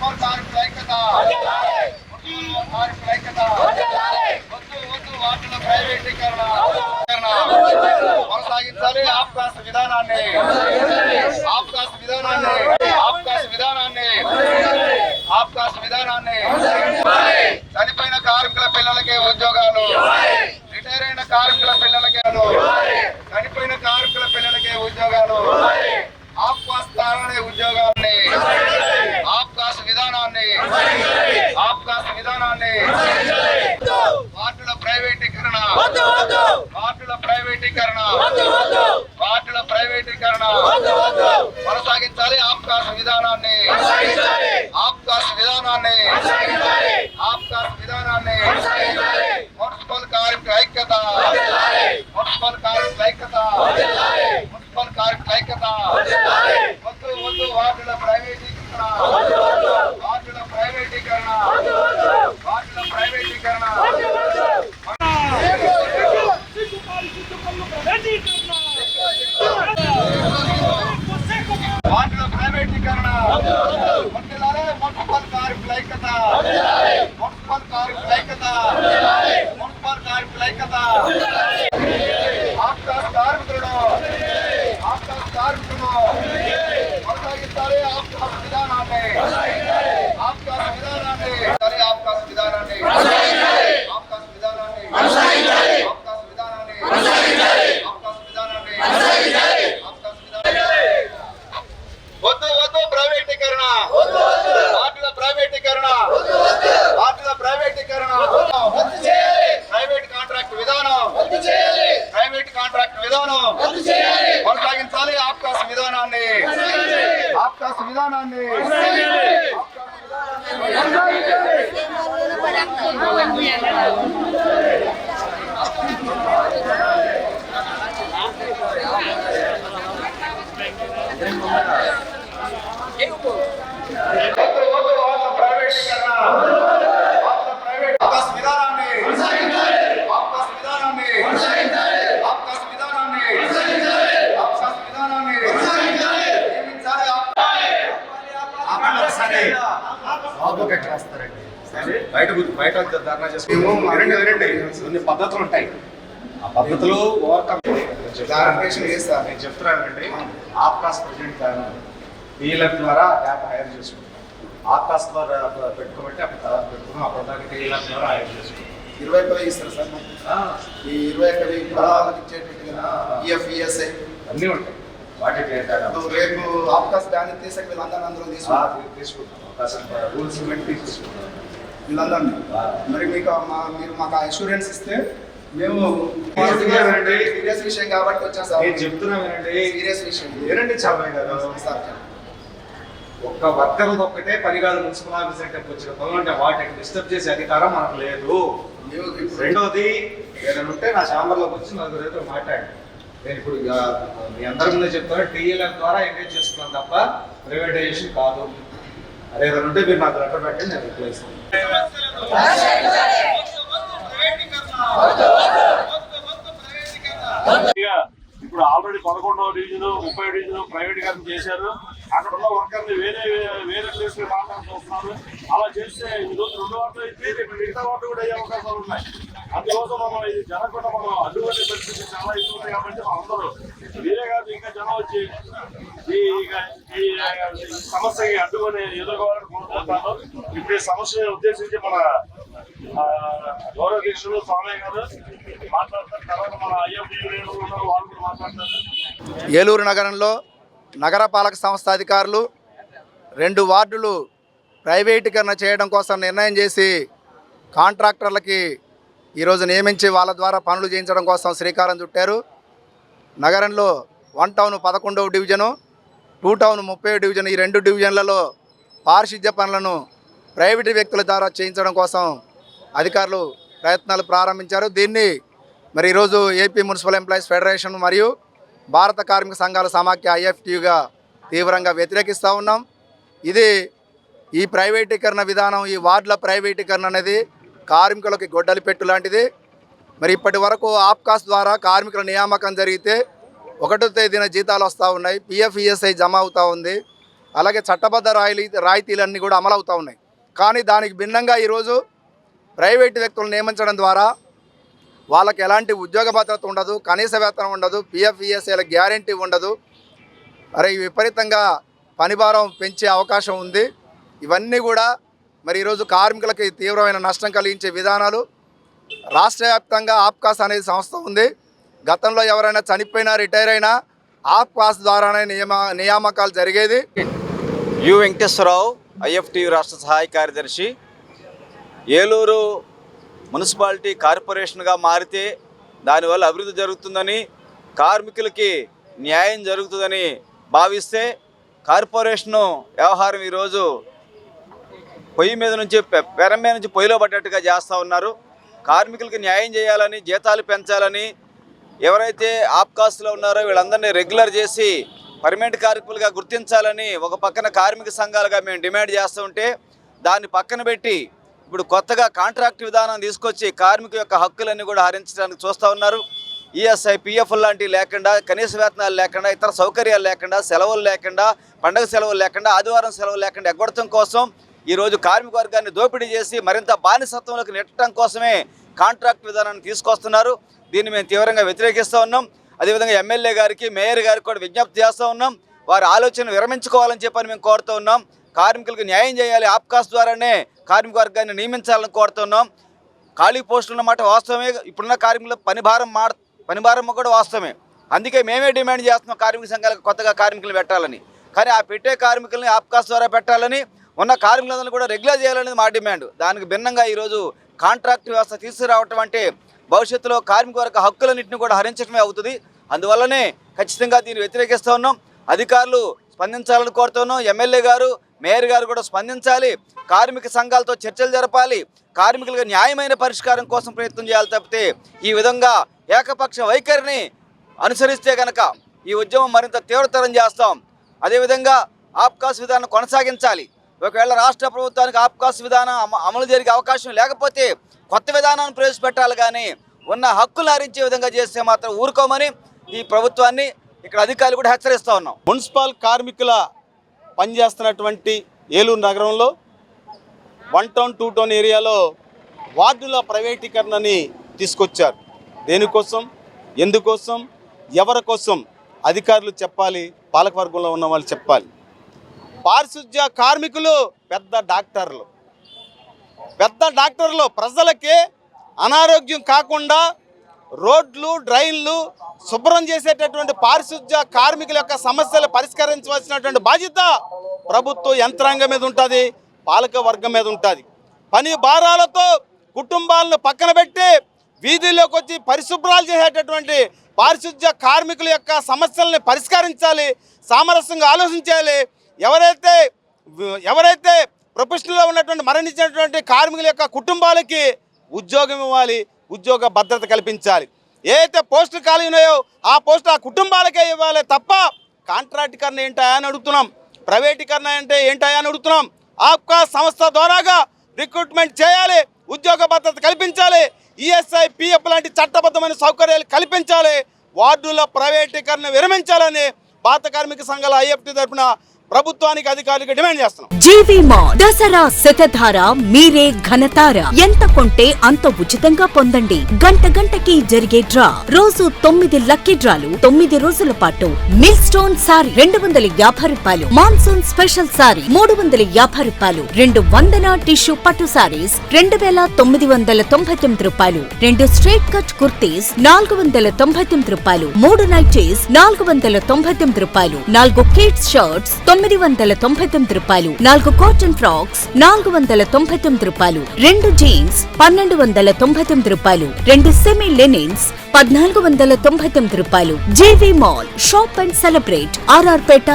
కార్మికుల ఐక్యత. కార్మికుల ఐక్యత. వద్దు వద్దు వాటిలో ప్రైవేటీకరణ కొనసాగించాలి ఆఫ్ఘాస్ విధానాన్ని. ఆఫ్ఘాస్ విధానాన్ని. ఆఫ్ఘాస్ విధానాన్ని. ఆఫ్ఘాస్ విధానాన్ని. ప్రైవేటీకరణ. వార్డుల ప్రైవేటీకరణ. కొనసాగించాలి ఆప్కాస్ విధానాన్ని. ఆప్కాస్ విధానాన్ని. ఆప్కాస్ విధానాన్ని. మున్సిపల్ కార్మికుల ఐక్యత. మున్సిపల్ కార్మికుల ఐక్యత. మున్సిపల్ కార్మికుల ఐక్యత. వద్దు వద్దు వార్డుల ప్రైవేటీకరణ వార్డుల ప్రైవేటీకరణ వార్డుల ప్రైవేటీకరణ వార్డుల ప్రైవేటీకరణ వర్ధిల్లాలి మున్సిపల్ కార్మికుల ఐక్యత మున్సిపల్ కార్మికుల ఐక్యత మున్సిపల్ కార్మికుల ఐక్యత ఆఫ్ఘాన్ కార్మికులను ఆఫ్ఘాన్ కార్మికులను కొనసాగించాలి ఆఫ్ఘాన్ విధానాన్ని ఆఫ్ఘాన్ విధానాన్ని ఆఫ్ఘాన్ విధానాన్ని ఆఫ్ఘాన్ విధానాన్ని ఆఫ్ఘాన్ విధానాన్ని ఆఫ్ఘాన్ విధానాన్ని ఆఫ్ఘాన్ విధానాన్ని వద్దు వద్దు ప్రైవేటీకరణ వాటిల ప్రైవేటీకరణ వాటిల ప్రైవేటీకరణ ప్రైవేట్ కాంట్రాక్ట్ విధానం ప్రైవేట్ కాంట్రాక్ట్ విధానం కొనసాగించాలి ఆప్కాస్ విధానాన్ని ఆప్కాస్ Thank you వద్దు వాటిల ప్రైవేటీకరణ వాటిల ప్రైవేట్ ఆప్కాస్ విధానాన్ని ఆప్కాస్ విధానాన్ని ఆప్కాస్ విధానాన్ని ఆప్కాస్ విధానాన్ని నియమించాలి సరే బాబుకి ఎట్లా వస్తారండి బయట బయట ధర్నా చేసుకుంటాం. పద్ధతులు ఉంటాయి. ఆ పద్ధతులు ఓవర్కమ్. Clarification చేస్తా. నేను చెప్తున్నానండి ఆప్కాస్ ప్రెసిడెంట్ గారు డీలర్ ద్వారా యాప్ హైర్ చేసుకుంటాం. ఆప్కాస్ ద్వారా పెట్టుకోబట్టి అప్పుడు పెట్టుకున్నాం. అప్పుడు దాకా డీలర్ ద్వారా హైర్ చేసుకుంటాం. ఇరవై పది ఇస్తారు సార్. ఈ ఇరవై పదహారు ఇచ్చేటట్టుగా ఈఎఫ్ ఈఎస్ఐ అన్నీ ఉంటాయి. ఇప్పుడు రేపు ఆప్కాస్ బ్యాన్ తీసాక వీళ్ళందరినీ అందులో తీసుకుంటాం. తీసుకుంటాం. అవకాశం రూల్స్ బట్టి తీసుకుంటాం. వీళ్ళందరినీ. మరి మీకు మా- మీరు మాకు అష్యూరెన్స్ ఇస్తే మేము. సీరియస్ విషయం కాబట్టి వచ్చాం సార్ నేను చెప్తున్నా వినండి సీరియస్ విషయం. ఏనండి చామయ్య గారు? సార్ ఒక్క వర్కర్లు ఒక్కటే పని కాదు మున్సిపల్ ఆఫీస్ అంటే వచ్చిన పనులు అంటే వాటిని డిస్టర్బ్ చేసే అధికారం మనకు లేదు. రెండోది ఏదైనా ఉంటే నా ఛాంబర్లోకి వచ్చి నలుగురు మాట్లాడండి. నేను ఇప్పుడు మీ అందరి ముందే చెప్తాను టీఎల్ఎం ద్వారా ఎంగేజ్ చేసుకున్నాను తప్ప ప్రైవేటైజేషన్ కాదు అదే ఏదైనా ఉంటే మీరు నాకు లెటర్ పెట్టండి నేను రిప్లై ఇస్తాను ఇప్పుడు ఆల్రెడీ పదకొండవ డివిజన్ ముప్పై డివిజన్ ప్రైవేటీకరణ చేశారు అక్కడ ఉన్న వర్కర్ని వేరే వేరే ప్లేస్కి వస్తున్నారు అలా చేస్తే ఈ రోజు రెండు వార్తలు అయితే రేపు మిగతా వార్తలు కూడా అయ్యే అవకాశాలు ఉన్నాయి. అందుకోసం మనం ఇది జరగకుండా మనం అడ్డుకునే పరిస్థితి చాలా ఎక్కువ ఉంది కాబట్టి మనం అందరూ మీరే కాదు ఇంకా జనం వచ్చి ఈ ఇక ఈ సమస్యకి అడ్డుకొని ఎదుర్కోవాలని కోరుకుంటున్నాను. ఇప్పుడు ఈ సమస్యను ఉద్దేశించి మన గౌరవ అధ్యక్షులు స్వామి గారు మాట్లాడతారు. తర్వాత మన ఐఎఫ్డి ఉన్నారు వాళ్ళు కూడా మాట్లాడతారు. ఏలూరు నగరంలో నగరపాలక సంస్థ అధికారులు రెండు వార్డులు ప్రైవేటీకరణ చేయడం కోసం నిర్ణయం చేసి కాంట్రాక్టర్లకి ఈరోజు నియమించి వాళ్ళ ద్వారా పనులు చేయించడం కోసం శ్రీకారం చుట్టారు. నగరంలో వన్ టౌన్ పదకొండవ డివిజను టూ టౌన్ ముప్పై డివిజన్ ఈ రెండు డివిజన్లలో పారిశుద్ధ్య పనులను ప్రైవేటు వ్యక్తుల ద్వారా చేయించడం కోసం అధికారులు ప్రయత్నాలు ప్రారంభించారు. దీన్ని మరి ఈరోజు ఏపీ మున్సిపల్ ఎంప్లాయీస్ ఫెడరేషన్ మరియు భారత కార్మిక సంఘాల సమాఖ్య ఐఎఫ్టీయుగా తీవ్రంగా వ్యతిరేకిస్తూ ఉన్నాం. ఇది ఈ ప్రైవేటీకరణ విధానం ఈ వార్డుల ప్రైవేటీకరణ అనేది కార్మికులకి గొడ్డలి పెట్టు లాంటిది. మరి ఇప్పటి వరకు ఆప్కాస్ ద్వారా కార్మికుల నియామకం జరిగితే ఒకటో తేదీన జీతాలు వస్తూ ఉన్నాయి పిఎఫ్ ఈఎస్ఐ జమ అవుతూ ఉంది. అలాగే చట్టబద్ధ రాయితీ రాయితీలన్నీ కూడా అమలు అవుతూ ఉన్నాయి. కానీ దానికి భిన్నంగా ఈరోజు ప్రైవేటు వ్యక్తులను నియమించడం ద్వారా వాళ్ళకి ఎలాంటి ఉద్యోగ భద్రత ఉండదు కనీస వేతనం ఉండదు పిఎఫ్ ఈఎస్ఐల గ్యారంటీ ఉండదు. అరే విపరీతంగా పనిభారం పెంచే అవకాశం ఉంది. ఇవన్నీ కూడా మరి ఈరోజు కార్మికులకి తీవ్రమైన నష్టం కలిగించే విధానాలు. రాష్ట్ర వ్యాప్తంగా ఆప్కాస్ అనేది సంస్థ ఉంది. గతంలో ఎవరైనా చనిపోయినా రిటైర్ అయినా ఆప్కాస్ ద్వారానే నియమ నియామకాలు జరిగేది. యు వెంకటేశ్వరరావు ఐఎఫ్టీ రాష్ట్ర సహాయ కార్యదర్శి. ఏలూరు మున్సిపాలిటీ కార్పొరేషన్గా మారితే దానివల్ల అభివృద్ధి జరుగుతుందని కార్మికులకి న్యాయం జరుగుతుందని భావిస్తే కార్పొరేషను వ్యవహారం ఈరోజు పొయ్యి మీద నుంచి పె- మీద నుంచి పొయ్యిలో పడ్డట్టుగా చేస్తూ ఉన్నారు. కార్మికులకి న్యాయం చేయాలని జీతాలు పెంచాలని ఎవరైతే ఆప్కాస్ట్లో ఉన్నారో వీళ్ళందరినీ రెగ్యులర్ చేసి పర్మనెంట్ కార్మికులుగా గుర్తించాలని ఒక పక్కన కార్మిక సంఘాలుగా మేము డిమాండ్ చేస్తూ ఉంటే దాన్ని పక్కన పెట్టి ఇప్పుడు కొత్తగా కాంట్రాక్ట్ విధానం తీసుకొచ్చి కార్మిక యొక్క హక్కులన్నీ కూడా హరించడానికి చూస్తూ ఉన్నారు. ఈఎస్ఐ పిఎఫ్ లాంటివి లేకుండా కనీస వేతనాలు లేకుండా ఇతర సౌకర్యాలు లేకుండా సెలవులు లేకుండా పండగ సెలవులు లేకుండా ఆదివారం సెలవులు లేకుండా ఎగ్గొడటం కోసం ఈరోజు కార్మిక వర్గాన్ని దోపిడీ చేసి మరింత బానిసత్వంలోకి నెట్టడం కోసమే కాంట్రాక్ట్ విధానాన్ని తీసుకొస్తున్నారు. దీన్ని మేము తీవ్రంగా వ్యతిరేకిస్తూ ఉన్నాం. అదేవిధంగా ఎమ్మెల్యే గారికి మేయర్ గారికి కూడా విజ్ఞప్తి చేస్తూ ఉన్నాం. వారి ఆలోచన విరమించుకోవాలని చెప్పని మేము కోరుతూ ఉన్నాం. కార్మికులకు న్యాయం చేయాలి ఆప్కాస్ ద్వారానే కార్మిక వర్గాన్ని నియమించాలని కోరుతున్నాం. ఖాళీ పోస్టులు ఉన్నమాట వాస్తవమే. ఇప్పుడున్న కార్మికుల పనిభారం మా పనిభారం కూడా వాస్తవమే. అందుకే మేమే డిమాండ్ చేస్తున్నాం కార్మిక సంఘాలకు కొత్తగా కార్మికులు పెట్టాలని. కానీ ఆ పెట్టే కార్మికుల్ని ఆప్కాస్ ద్వారా పెట్టాలని. ఉన్న కార్మికులందరినీ కూడా రెగ్యులర్ చేయాలనేది మా డిమాండ్. దానికి భిన్నంగా ఈరోజు కాంట్రాక్ట్ వ్యవస్థ తీసుకురావటం అంటే భవిష్యత్తులో కార్మిక వర్గ హక్కులన్నింటినీ కూడా హరించడమే అవుతుంది. అందువల్లనే ఖచ్చితంగా దీన్ని వ్యతిరేకిస్తూ ఉన్నాం. అధికారులు స్పందించాలని కోరుతున్నాం. ఎమ్మెల్యే గారు మేయర్ గారు కూడా స్పందించాలి. కార్మిక సంఘాలతో చర్చలు జరపాలి. కార్మికులకు న్యాయమైన పరిష్కారం కోసం ప్రయత్నం చేయాలి తప్పితే ఈ విధంగా ఏకపక్ష వైఖరిని అనుసరిస్తే కనుక ఈ ఉద్యమం మరింత తీవ్రతరం చేస్తాం. అదేవిధంగా ఆప్కాస్ విధానం కొనసాగించాలి. ఒకవేళ రాష్ట్ర ప్రభుత్వానికి ఆప్కాస్ విధానం అమలు జరిగే అవకాశం లేకపోతే కొత్త విధానాన్ని ప్రవేశపెట్టాలి కానీ ఉన్న హక్కులు హరించే విధంగా చేస్తే మాత్రం ఊరుకోమని ఈ ప్రభుత్వాన్ని ఇక్కడ అధికారులు కూడా హెచ్చరిస్తూ ఉన్నాం. మున్సిపల్ కార్మికుల పనిచేస్తున్నటువంటి ఏలూరు నగరంలో వన్ టౌన్ టూ టౌన్ ఏరియాలో వార్డుల ప్రైవేటీకరణని తీసుకొచ్చారు. దేనికోసం? ఎందుకోసం? ఎవరి కోసం? అధికారులు చెప్పాలి పాలకవర్గంలో ఉన్న వాళ్ళు చెప్పాలి. పారిశుద్ధ్య కార్మికులు పెద్ద డాక్టర్లు. పెద్ద డాక్టర్లు ప్రజలకి అనారోగ్యం కాకుండా రోడ్లు డ్రైన్లు శుభ్రం చేసేటటువంటి పారిశుద్ధ్య కార్మికుల యొక్క సమస్యలు పరిష్కరించవలసినటువంటి బాధ్యత ప్రభుత్వ యంత్రాంగం మీద ఉంటుంది పాలక వర్గం మీద ఉంటుంది. పని భారాలతో కుటుంబాలను పక్కన పెట్టి వీధుల్లోకి వచ్చి పరిశుభ్రాలు చేసేటటువంటి పారిశుద్ధ్య కార్మికుల యొక్క సమస్యల్ని పరిష్కరించాలి సామరస్యంగా ఆలోచించాలి. ఎవరైతే ఎవరైతే ప్రొఫెషనల్లో ఉన్నటువంటి మరణించినటువంటి కార్మికుల యొక్క కుటుంబాలకి ఉద్యోగం ఇవ్వాలి ఉద్యోగ భద్రత కల్పించాలి. ఏదైతే పోస్టులు ఖాళీ ఉన్నాయో ఆ పోస్టులు ఆ కుటుంబాలకే ఇవ్వాలి తప్ప కాంట్రాక్టీకరణ ఏంటా అని అడుగుతున్నాం. ప్రైవేటీకరణ అంటే ఏంటా అని అడుగుతున్నాం. ఆప్కా సంస్థ ద్వారాగా రిక్రూట్మెంట్ చేయాలి ఉద్యోగ భద్రత కల్పించాలి ఈఎస్ఐ పిఎఫ్ లాంటి చట్టబద్ధమైన సౌకర్యాలు కల్పించాలి వార్డుల ప్రైవేటీకరణ విరమించాలని పాత కార్మిక సంఘాల ఐఎఫ్టీ తరఫున ప్రభుత్వానికి అధికారులకు డిమాండ్ చేస్తున్నాం. జీవి దసరా శతధార మీరే ఘనతార. ఎంత కొంటే అంత ఉచితంగా పొందండి. గంట గంటకి జరిగే డ్రా. రోజు తొమ్మిది లక్కీ డ్రాలు. తొమ్మిది రోజుల పాటు మిల్ స్టోన్ సారీ రెండు వందల యాభై రూపాయలు. మాన్సూన్ స్పెషల్ సారీ మూడు వందల యాభై రూపాయలు. రెండు వందల టిష్యూ పట్టు సారీస్ రెండు వేల తొమ్మిది వందల తొంభై తొమ్మిది రూపాయలు. రెండు స్ట్రైట్ కట్ కుర్తీస్ నాలుగు వందల తొంభై తొమ్మిది రూపాయలు. మూడు నైటీస్ నాలుగు వందల తొంభై తొమ్మిది రూపాయలు. నాలుగు కిడ్స్ షర్ట్స్ తొమ్మిది వందల తొంభై తొమ్మిది రూపాయలు నాలుగు కాటన్ ఫ్రాక్స్ నాలుగు వందల తొంభై తొమ్మిది రూపాయలు రెండు జీన్స్ పన్నెండు వందల తొంభై తొమ్మిది రూపాయలు రెండు సెమీ లెనిన్స్ పద్నాలుగు వందల తొంభై తొమ్మిది రూపాయలు. JV mall shop and celebrate RR Peta